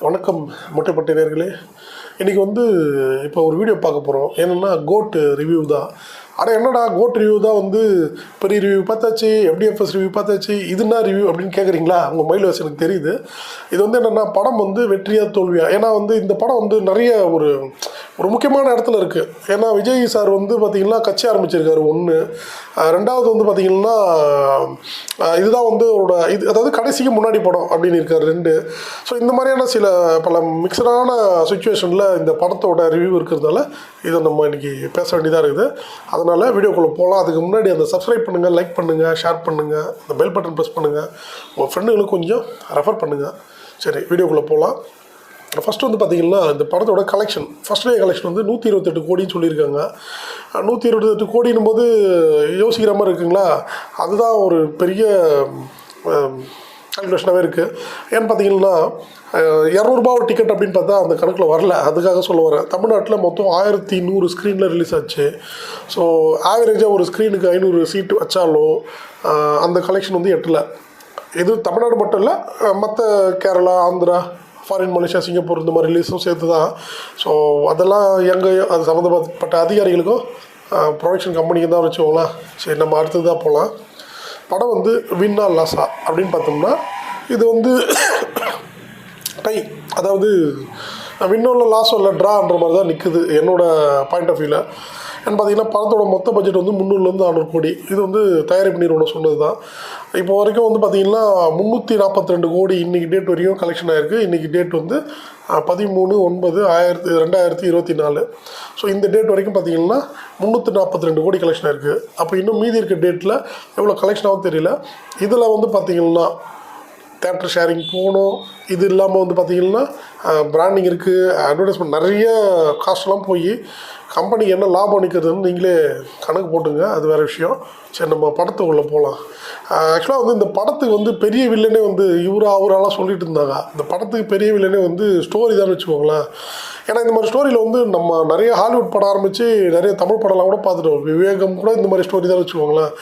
வணக்கம் மொட்டைப்பட்டை நேர்களே இன்றைக்கி வந்து இப்போ ஒரு வீடியோ பார்க்க போகிறோம் என்னென்னா கோட் ரிவ்யூ தான். ஆனால் என்னடா கோட் ரிவ்யூ தான் வந்து பெரிய ரிவ்யூ பார்த்தாச்சு எஃப்டிஎஃப்எஸ் ரிவ்யூ பார்த்தாச்சு இதுனா ரிவ்யூ அப்படின்னு கேட்குறீங்களா உங்கள் மைல் வாசி எனக்கு தெரியுது. இது வந்து என்னென்னா படம் வந்து வெற்றியாக தோல்வியாக ஏன்னா வந்து இந்த படம் வந்து நிறைய ஒரு ஒரு முக்கியமான இடத்துல இருக்குது ஏன்னா விஜய் சார் வந்து பார்த்திங்கன்னா கட்சி ஆரம்பிச்சிருக்காரு ஒன்று ரெண்டாவது வந்து பார்த்திங்கன்னா இதுதான் வந்து அவரோட இது அதாவது கடைசிக்கு முன்னாடி படம் அப்படின்னு இருக்கார் ரெண்டு. ஸோ இந்த மாதிரியான சில பல மிக்சடான சுச்சுவேஷனில் இந்த படத்தோட ரிவ்யூ இருக்கிறதால இதை நம்ம இன்றைக்கி பேச வேண்டியதாக இருக்குது. அதை அதனால் வீடியோக்குள்ளே போகலாம் அதுக்கு முன்னாடி அந்த சப்ஸ்கிரைப் பண்ணுங்கள் லைக் பண்ணுங்கள் ஷேர் பண்ணுங்கள் அந்த பெல் பட்டன் ப்ரெஸ் பண்ணுங்கள் உங்கள் ஃப்ரெண்டுகளுக்கு கொஞ்சம் ரெஃபர் பண்ணுங்கள் சரி வீடியோக்குள்ளே போகலாம் ஃபஸ்ட்டு வந்து பார்த்திங்கன்னா இந்த படத்தோட கலெக்ஷன் ஃபஸ்ட் டே கலெக்ஷன் வந்து நூற்றி இருபத்தெட்டு கோடின்னு சொல்லியிருக்காங்க. நூற்றி இருபத்தெட்டு கோடின்னும் போது யோசிக்கிற மாதிரி இருக்குங்களா? அதுதான் ஒரு பெரிய கால்குலேஷனாகவே இருக்குது ஏன்னு பார்த்தீங்கன்னா இரநூறுபா ஒரு டிக்கெட் அப்படின்னு பார்த்தா அந்த கணக்கில் வரல. அதுக்காக சொல்ல வரேன். தமிழ்நாட்டில் மொத்தம் ஆயிரத்தி நூறு ஸ்க்ரீனில் ரிலீஸ் ஆச்சு. ஸோ ஆவரேஜாக ஒரு ஸ்க்ரீனுக்கு ஐநூறு சீட்டு வச்சாலும் அந்த கலெக்ஷன் வந்து எட்டலை. இது தமிழ்நாடு மட்டும் இல்லை மற்ற Kerala Andhra foreign Malaysia Singapore இந்த மாதிரி ரிலீஸும் சேர்த்து தான் ஸோ அதெல்லாம் எங்கே அது சம்மந்தப்பட்ட அதிகாரிகளுக்கும் ப்ரொடக்ஷன் கம்பெனிக்கு தான் வச்சுக்கோங்களேன். சரி நம்ம அடுத்தது தான் போகலாம் படம் வந்து வின்னா லாஸா அப்படின்னு பார்த்தோம்னா இது வந்து டை அதாவது வின்னோவில் இல்லை இல்லை ட்ரான்ற மாதிரி தான் நிற்குது என்னோடய பாயிண்ட் ஆஃப் வியூவில் பார்த்தீங்கன்னா படத்தோட மொத்த பட்ஜெட் வந்து முந்நூறுலேருந்து நானூறு கோடி. இது வந்து தயாரிப்பு நிறுவனம் சொன்னது தான் இப்போ வரைக்கும் வந்து பார்த்தீங்கன்னா முந்நூற்றி நாற்பத்தி ரெண்டு கோடி இன்றைக்கி டேட் வரைக்கும் கலெக்ஷன் ஆயிருக்கு. இன்றைக்கி டேட் வந்து பதிமூணு ஒன்பது ஆயிரத்தி ரெண்டாயிரத்தி இருபத்தி நாலு ஸோ இந்த டேட் வரைக்கும் பார்த்தீங்கன்னா முந்நூற்றி நாற்பத்தி ரெண்டு கோடி கலெக்ஷன் ஆயிருக்கு. அப்போ இன்னும் மீதி இருக்க டேட்டில் எவ்வளோ கலெக்ஷன் ஆகும் தெரியல. இதில் வந்து பார்த்தீங்கன்னா தேட்டர் ஷேரிங் போகணும். இது இல்லாமல் வந்து பார்த்திங்கன்னா பிராண்டிங் இருக்குது அட்வர்டைஸ்மெண்ட் நிறைய காஸ்ட்லாம் போய் கம்பெனிக்கு என்ன லாபம் நிற்கிறதுன்னு நீங்களே கணக்கு போட்டுங்க அது வேறு விஷயம். சரி நம்ம படத்துக்குள்ளே போகலாம் ஆக்சுவலாக வந்து இந்த படத்துக்கு வந்து பெரிய வில்லனே வந்து இவரா அவராலாம் சொல்லிட்டு இருந்தாங்க. இந்த படத்துக்கு பெரிய வில்லனே வந்து ஸ்டோரி தான் வச்சுக்கோங்களேன். ஏன்னா இந்த மாதிரி ஸ்டோரியில் வந்து நம்ம நிறைய ஹாலிவுட் படம் ஆரம்பித்து நிறைய தமிழ் படம்லாம் கூட பார்த்துட்டோம். விவேகம் கூட இந்த மாதிரி ஸ்டோரி தான் வச்சுக்கோங்களேன்.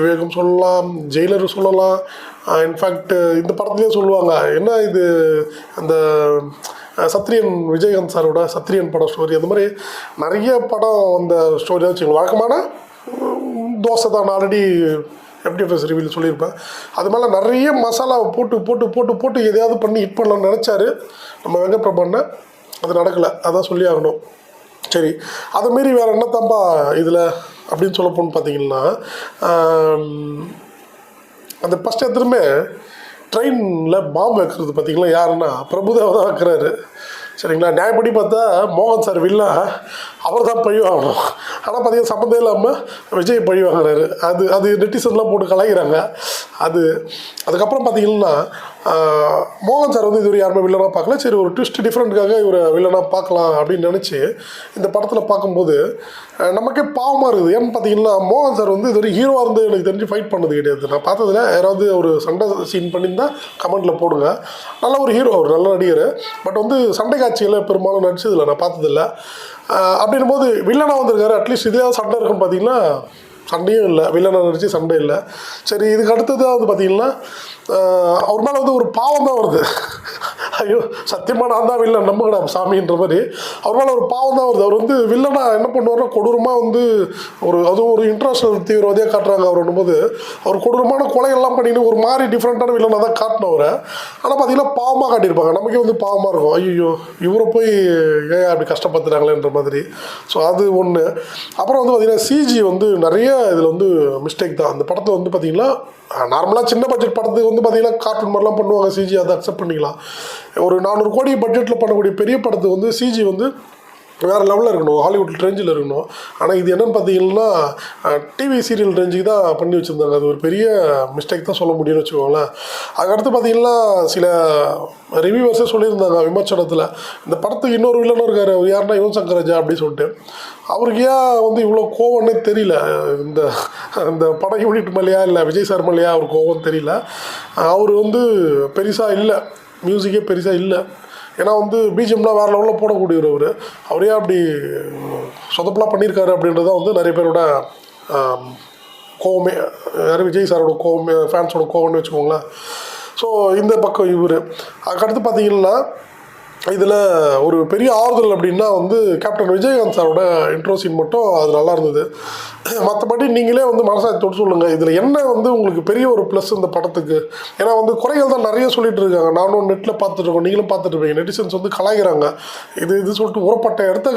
விவேகம் சொல்லலாம் ஜெயிலர் சொல்லலாம். இன்ஃபேக்ட் இந்த படத்துலேயே சொல்லுவாங்க என்ன இது? அந்த சத்ரியன் விஜயகாந்த் சாரோட சத்ரியன் படம் ஸ்டோரி அந்த மாதிரி நிறைய படம் அந்த ஸ்டோரி தான் வச்சுக்கோங்க. வழக்கமான தோசை தான். ஆல்ரெடி எஃப்டிஎஃப்எஸ் ரிவியூவில் சொல்லியிருப்பேன். அது மேலே நிறைய மசாலாவை போட்டு போட்டு போட்டு போட்டு எதையாவது பண்ணி ஹிட் பண்ணலாம்னு நினச்சாரு நம்ம வெங்கப்பிரபண்ண அது நடக்கலை. அதான் சொல்லி ஆகணும். சரி. அதை மாரி வேறு என்ன இதில் அப்படின்னு சொல்லப்போன்னு பார்த்தீங்கன்னா அந்த ஃபஸ்ட் எடுத்துருமே ட்ரெயினில் பாம்பு வைக்கிறது பார்த்தீங்களா யாருன்னா பிரபுதேவா தான் வைக்கிறாரு. சரிங்களா? நியாயப்படி பார்த்தா மோகன் சார் வில்லா அவர் தான் பழி வாங்கணும். ஆனால் பார்த்திங்கன்னா சம்மந்தம் இல்லாமல் விஜய் பழி வாங்குறாரு. அது அது நெட்டிசன்லாம் போட்டு கலாய்கிறாங்க அது அதுக்கப்புறம் பார்த்தீங்கன்னா மோகன் சார் வந்து இது ஒரு யாருமே வில்லனாக பார்க்கல. சரி ஒரு ட்விஸ்ட் டிஃப்ரெண்ட்டுக்காக இவரை வில்லனாக பார்க்கலாம் அப்படின்னு நினச்சி இந்த படத்தில் பார்க்கும்போது நமக்கே பாவமாக இருக்குது. ஏன்னு பார்த்தீங்கன்னா மோகன் சார் வந்து இது ஒரு ஹீரோவாக இருந்து எனக்கு தெரிஞ்சு ஃபைட் பண்ணது கிடையாது. நான் பார்த்ததில்ல யாராவது ஒரு சண்டை சீன் பண்ணியிருந்தால் கமெண்ட்டில் போடுங்க. நல்ல ஒரு ஹீரோ ஒரு நல்ல நடிகர். பட் வந்து சண்டை காட்சியில் பெரும்பாலும் நடிச்சதில்லை நான் பார்த்ததில்ல. அப்படின்னும் போது வில்லனாக வந்திருக்காரு. அட்லீஸ்ட் இதே சண்டை இருக்குன்னு பார்த்தீங்கன்னா சண்டையும் இல்லை வில்லனை நினச்சி சண்டை இல்லை. சரி இதுக்கு அடுத்தது வந்து பார்த்தீங்கன்னா அவர் மேலே வந்து ஒரு பாவம் தான் வருது. ஐயோ சத்தியமாக நான் தான் வில்லன். நம்புங்கடா சாமின்ற மாதிரி அவர் மேலே ஒரு பாவம் தான் வருது. அவர் வந்து வில்லனா என்ன பண்ணுவார்னா கொடூரமாக வந்து ஒரு அதுவும் ஒரு இன்டர்நேஷனல் தீவிரவாதியாக காட்டுறாங்க அவர் போது அவர் கொடூரமான கொலைகள்லாம் பண்ணிட்டு ஒரு மாதிரி டிஃப்ரெண்ட்டான வில்லனாக தான் காட்டினவரை. ஆனால் பார்த்தீங்கன்னா பாவமாக காட்டியிருப்பாங்க. நமக்கே வந்து பாவமாக இருக்கும். ஐயோ இவரை போய் ஏன் அப்படி கஷ்டப்படுத்துறாங்களேன்ற மாதிரி. ஸோ அது ஒன்று அப்புறம் வந்து பார்த்திங்கன்னா சிஜி வந்து நிறைய இதில் வந்து மிஸ்டேக் தான். அந்த படத்தில் வந்து பார்த்திங்கன்னா நார்மலாக சின்ன பட்ஜெட் படத்துக்கு வந்து பார்த்திங்கன்னா கார்ட்டூன் மாதிரிலாம் பண்ணுவாங்க. சிஜி அதை அக்செப்ட் பண்ணிக்கலாம். ஒரு நானூறு கோடி பட்ஜெட்டில் பண்ணக்கூடிய பெரிய படத்துக்கு வந்து சிஜி வந்து வேறு லெவலில் இருக்கணும் ஹாலிவுட் ரேஞ்சில் இருக்கணும். ஆனால் இது என்னென்னு பார்த்தீங்கன்னா டிவி சீரியல் ரேஞ்சுக்கு தான் பண்ணி வச்சுருந்தாங்க. அது ஒரு பெரிய மிஸ்டேக் தான் சொல்ல முடியும்னு வச்சுக்கோங்களேன். அதுக்கடுத்து பார்த்தீங்கன்னா சில ரிவ்யூவர்ஸே சொல்லியிருந்தாங்க விமர்சனத்தில் இந்த படத்துக்கு இன்னொரு வில்லனும் இருக்கார் அவர் யாருன்னா யுவன் சங்கராஜா அப்படின்னு சொல்லிட்டு. அவருக்கு ஏன் வந்து இவ்வளோ கோவம்னே தெரியல? இந்த இந்த படம் யூனிட் மேலேயா இல்லை விஜய் சார் மேலேயா அவர் கோவம் தெரியல? அவர் வந்து பெருசாக இல்லை. மியூசிக்கே பெருசாக இல்லை. ஏன்னா வந்து பிஜிஎம்லாம் வேறு லெவலில் போடக்கூடியவர் அவர். அவரே அப்படி சொதப்பெல்லாம் பண்ணியிருக்காரு அப்படின்றது தான் வந்து நிறைய பேரோட கோவமே. யாரும் விஜய் சாரோட கோவமே ஃபேன்ஸோட கோவம்னு வச்சுக்கோங்களேன். ஸோ இந்த பக்கம் இவர். அதுக்கடுத்து பார்த்தீங்கன்னா இதில் ஒரு பெரிய ஆறுதல் அப்படின்னா வந்து கேப்டன் விஜயகாந்த் சாரோட இன்ட்ரோ சீன் மட்டும் அது நல்லா இருந்தது. மற்றபடி நீங்களே வந்து மனசாக சொல்லுங்கள் இதில் என்ன வந்து உங்களுக்கு பெரிய ஒரு ப்ளஸ் இந்த படத்துக்கு? ஏன்னா வந்து குறைகள் தான் நிறைய சொல்லிட்டு இருக்காங்க. நானும் நெட்டில் பார்த்துட்ருக்கோம் நீங்களும் பார்த்துட்ருப்பீங்க நெட்டிசன்ஸ் வந்து கலாய்க்கிறாங்க. இது இது சொல்லிட்டு உரப்பட்ட இடத்த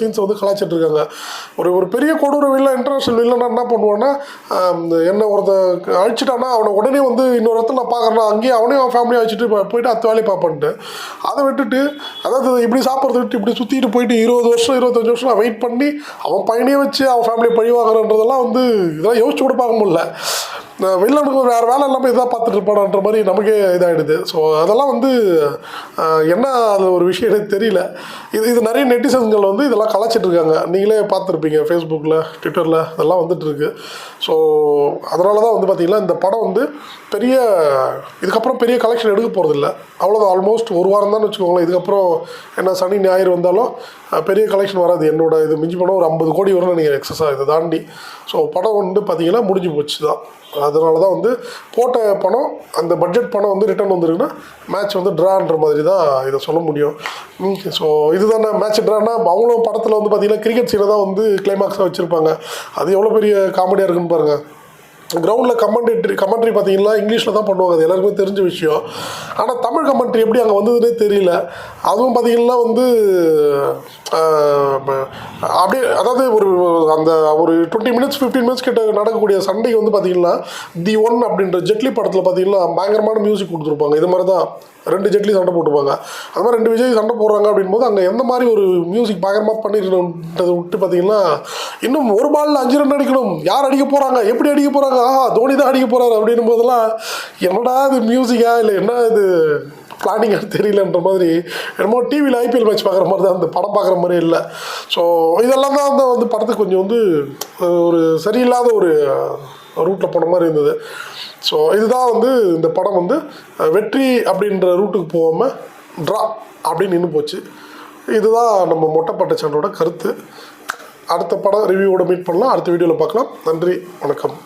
சீன்ஸை வந்து கலாய்ச்சிட்டு இருக்காங்க. ஒரு ஒரு பெரிய கொடூர வில்ல இன்டர்நேஷ்னல் வில்லனா என்ன பண்ணுவான்னா ஆம், என்ன ஒருத்த அழிச்சிட்டானா அவனை உடனே வந்து இன்னொரு இடத்துல நான் பார்க்குறேன்னா அங்கேயே அவனையும் அவன் ஃபேமிலியை வச்சுட்டு போயிட்டு அத்து வேலையை பார்ப்பேன்ட்டு. அதை விட்டுட்டு அதாவது இப்படி சாப்பிட்றத விட்டு இப்படி சுற்றிட்டு போயிட்டு இருபது வருஷம் இருபத்தஞ்சி வருஷம் வெயிட் பண்ணி அவன் பையனையே வச்சு அவன் ஃபேமிலியை பழி வாங்குறன்றதெல்லாம் வந்து இதெல்லாம் யோசிச்சு கூட பார்க்க முடியல. நான் வெளிநாட்டுக்கு வேறு வேலை இல்லாமல் இதாக பார்த்துட்டு இருப்பானான்ற மாதிரி நமக்கே இதாகிடுது ஸோ அதெல்லாம் வந்து என்ன அது ஒரு விஷயம் தெரியல. இது இது நிறைய நெட்டிசன்கள் வந்து இதெல்லாம் கலாச்சிட்டு இருக்காங்க நீங்களே பார்த்துருப்பீங்க ஃபேஸ்புக்கில் ட்விட்டரில் இதெல்லாம் வந்துட்டுருக்கு. ஸோ அதனால தான் வந்து பார்த்திங்கன்னா இந்த படம் வந்து பெரிய இதுக்கப்புறம் பெரிய கலெக்ஷன் எடுக்க போகிறதில்ல அவ்வளோதான் ஆல்மோஸ்ட் ஒரு வாரம் தான் வச்சுக்கோங்களேன். இதுக்கப்புறம் என்ன சனி ஞாயிறு வந்தாலும் பெரிய கலெக்ஷன் வராது. என்னோட இது மிஞ்சி போனால் ஒரு ஐம்பது கோடி வரும்னு நினைக்கிறேன் எக்ஸஸாக இதை தாண்டி. ஸோ படம் வந்து பார்த்தீங்கன்னா முடிஞ்சு போச்சு தான் அதனால தான் வந்து போட்ட பணம் அந்த பட்ஜெட் பணம் வந்து ரிட்டர்ன் வந்துருக்குன்னா மேட்ச் வந்து ட்ரான்ற மாதிரி தான் இதை சொல்ல முடியும். ஸோ இதுதானே மேட்ச் ட்ரானா அவங்களும் படத்தில் வந்து பார்த்தீங்கன்னா கிரிக்கெட் சீனை தான் வந்து கிளைமாக்ஸாக வச்சுருப்பாங்க. அது எவ்வளோ பெரிய காமெடியாக இருக்குன்னு பாருங்கள் கிரவுண்டில் கமெண்ட்ரி கமெண்ட்ரி பார்த்தீங்கன்னா இங்கிலீஷில் தான் பண்ணுவாங்க. அது எல்லாருக்குமே தெரிஞ்ச விஷயம். ஆனால் தமிழ் கமெண்ட்ரி எப்படி அங்கே வந்ததுன்னே தெரியல. அதுவும் பார்த்தீங்கன்னா வந்து அப்படியே அதாவது ஒரு அந்த ஒரு டுவெண்ட்டி மினிட்ஸ் ஃபிஃப்டீன் மினிட்ஸ் கிட்ட நடக்கக்கூடிய சண்டை வந்து பார்த்தீங்கன்னா தி ஒன் அப்படின்ற ஜெட்லி படத்தில் பார்த்தீங்கன்னா பயங்கரமான மியூசிக் கொடுத்துருப்பாங்க. இது மாதிரி தான். ரெண்டு ஜெட்லி சண்டை போட்டுப்பாங்க அது மாதிரி ரெண்டு விஜய் சண்டை போடுறாங்க அப்படின்போது அங்கே எந்த மாதிரி ஒரு மியூசிக் பயங்கரமாக பண்ணிருக்கணுன்றதை விட்டு பார்த்தீங்கன்னா இன்னும் ஒரு பாலில் அஞ்சு ரன் அடிக்கணும். யார் அடிக்க போகிறாங்க எப்படி அடிக்க போகிறாங்க ஆஹா தோனி தான் அடிக்க போகிறாரு அப்படின்னும் போதெல்லாம் என்னடா இது மியூசிக்கா இல்லை என்ன இது பிளானிங்காக தெரியலன்ற மாதிரி என்னமோ டிவியில் ஐபிஎல் மேட்ச் பார்க்குற மாதிரி தான் அந்த படம் பார்க்குற மாதிரி இல்லை. ஸோ இதெல்லாம் தான் வந்து வந்து படத்துக்கு கொஞ்சம் வந்து ஒரு சரியில்லாத ஒரு ரூட்டில் போன மாதிரி இருந்தது. ஸோ இதுதான் வந்து இந்த படம் வந்து வெற்றி அப்படின்ற ரூட்டுக்கு போகாமல் ட்ரா அப்படின்னு நின்று போச்சு. இதுதான் நம்ம மொட்டைப்பட்ட சேனலோட கருத்து. அடுத்த படம் ரிவ்யூவோட மீட் பண்ணலாம். அடுத்த வீடியோவில் பார்க்கலாம். நன்றி வணக்கம்.